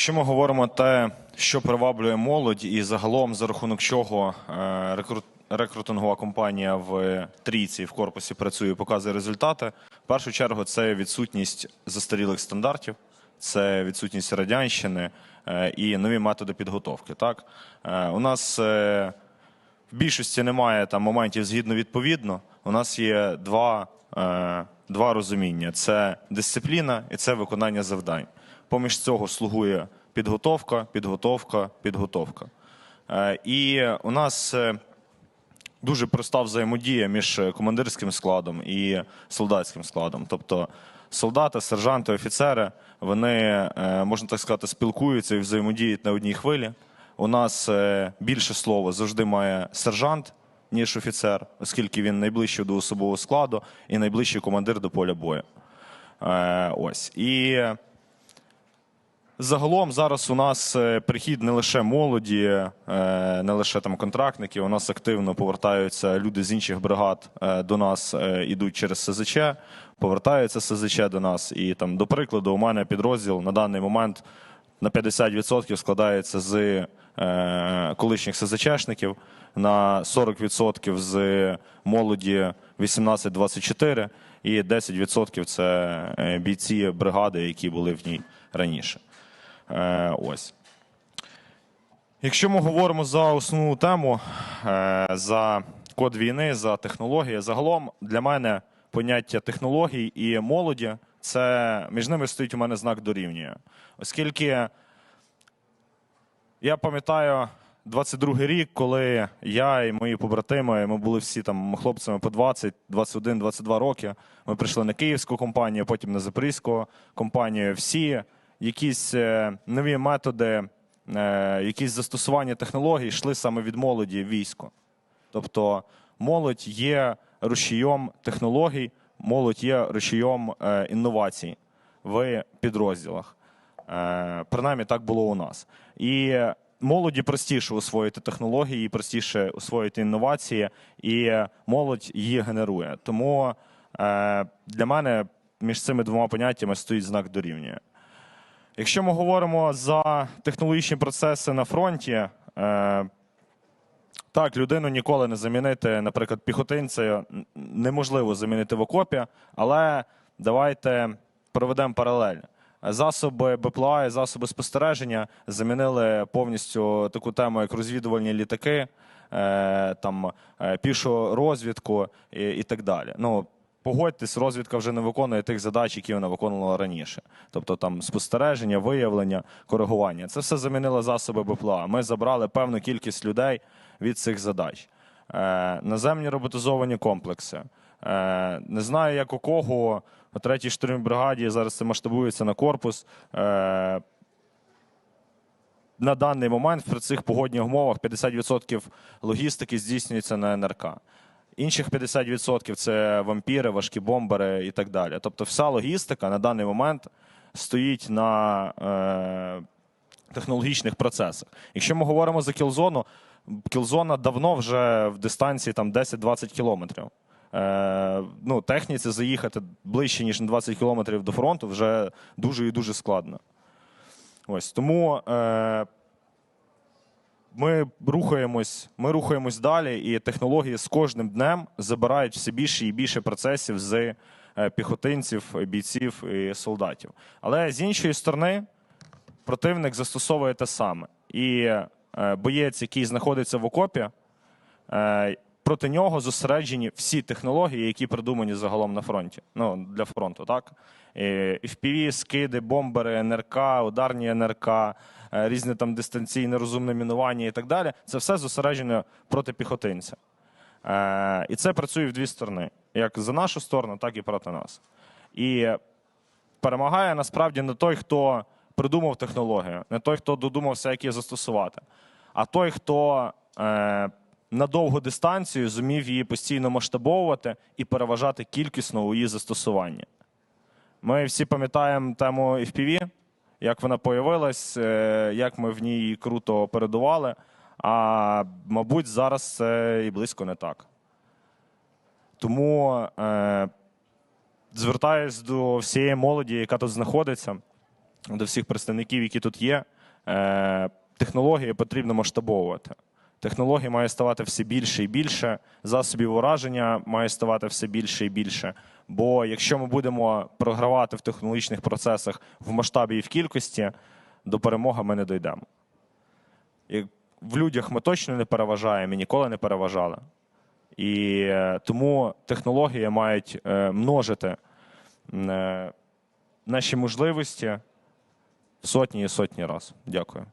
Якщо ми говоримо те, що приваблює молодь, і загалом за рахунок чого е, рекрут- рекрутингова компанія в трійці в корпусі працює і показує результати, в першу чергу це відсутність застарілих стандартів, це відсутність радянщини е, і нові методи підготовки. Так? Е, У нас в більшості немає там моментів згідно відповідно. У нас є два, два розуміння: це дисципліна і це виконання завдань. Поміж цього слугує підготовка, підготовка, підготовка. Е, і у нас е, дуже проста взаємодія між командирським складом і солдатським складом. Тобто солдати, сержанти, офіцери, вони, е, можна так сказати, спілкуються і взаємодіють на одній хвилі. У нас більше слова завжди має сержант, ніж офіцер, оскільки він найближчий до особового складу і найближчий командир до поля бою. Ось. І Загалом зараз у нас е, прихід не лише молоді, е, не лише там контрактники. У нас активно повертаються люди з інших бригад е, до нас, ідуть через СЗЧ, повертаються СЗЧ до нас. І там, до прикладу, у мене підрозділ на даний момент на 50% складається з колишніх СЗЧшників, на 40% з молоді 18-24 і 10% це бійці бригади, які були в ній раніше. Е, ось. Якщо ми говоримо за основну тему, е, за код війни, за технології, загалом для мене поняття технологій і молоді це між ними стоїть у мене знак дорівнює. Оскільки я пам'ятаю 22-й рік, коли я і мої побратими, ми були всі там хлопцями по 20, 21, 22 роки. Ми прийшли на київську компанію, потім на запорізьку компанію. Всі якісь е, нові методи, е, якісь застосування технологій йшли саме від молоді військо. Тобто молодь є рушієм технологій, молодь є рушієм е, інновацій в підрозділах. Принаймні так було у нас. І молоді простіше освоїти технології, простіше освоїти інновації, і молодь її генерує. Тому для мене між цими двома поняттями стоїть знак дорівнює. Якщо ми говоримо за технологічні процеси на фронті, е, так, людину ніколи не замінити, наприклад, піхотинця неможливо замінити в окопі, але давайте проведемо паралель. Засоби БПЛА і засоби спостереження замінили повністю таку тему, як розвідувальні літаки, е, там, е, пішу розвідку і, і так далі. Ну, погодьтесь, розвідка вже не виконує тих задач, які вона виконувала раніше. Тобто там спостереження, виявлення, коригування. Це все замінили засоби БПЛА. Ми забрали певну кількість людей від цих задач. Е, наземні роботизовані комплекси. Е, не знаю, як у кого у третій штурмовій бригаді зараз це масштабується на корпус. Е, на даний момент при цих погодних умовах 50% логістики здійснюється на НРК. Інших 50% це вампіри, важкі бомбери і так далі. Тобто, вся логістика на даний момент стоїть на е, технологічних процесах. Якщо ми говоримо за кілзону, кілзона давно вже в дистанції там 10-20 кілометрів. Е, ну, техніці заїхати ближче, ніж на 20 кілометрів до фронту вже дуже і дуже складно. Ось тому е, ми рухаємось, ми рухаємось далі, і технології з кожним днем забирають все більше і більше процесів з е, піхотинців, бійців і солдатів. Але з іншої сторони, противник застосовує те саме. І е, боєць, який знаходиться в окопі, е, проти нього зосереджені всі технології, які придумані загалом на фронті. Ну, для фронту, так? FPV, скиди, бомбери, НРК, ударні НРК, е, різне там дистанційне розумне мінування і так далі. Це все зосереджено проти піхотинця. Е, І це працює в дві сторони: як за нашу сторону, так і проти нас. І перемагає насправді не той, хто придумав технологію, не той, хто додумався, як її застосувати, а той, хто е, на довгу дистанцію зумів її постійно масштабовувати і переважати кількісно у її застосуванні. Ми всі пам'ятаємо тему FPV, як вона появилась, е, як ми в ній круто передували. А мабуть, зараз це і близько не так. Тому е, звертаюсь до всієї молоді, яка тут знаходиться. до всіх представників, які тут є. Е, технології потрібно масштабовувати. Технологій має ставати все більше і більше, засобів ураження має ставати все більше і більше. Бо якщо ми будемо програвати в технологічних процесах в масштабі і в кількості, до перемоги ми не дійдемо. І в людях ми точно не переважаємо і ніколи не переважали. І е, тому технології мають е, множити е, наші можливості сотні і сотні разів. Дякую.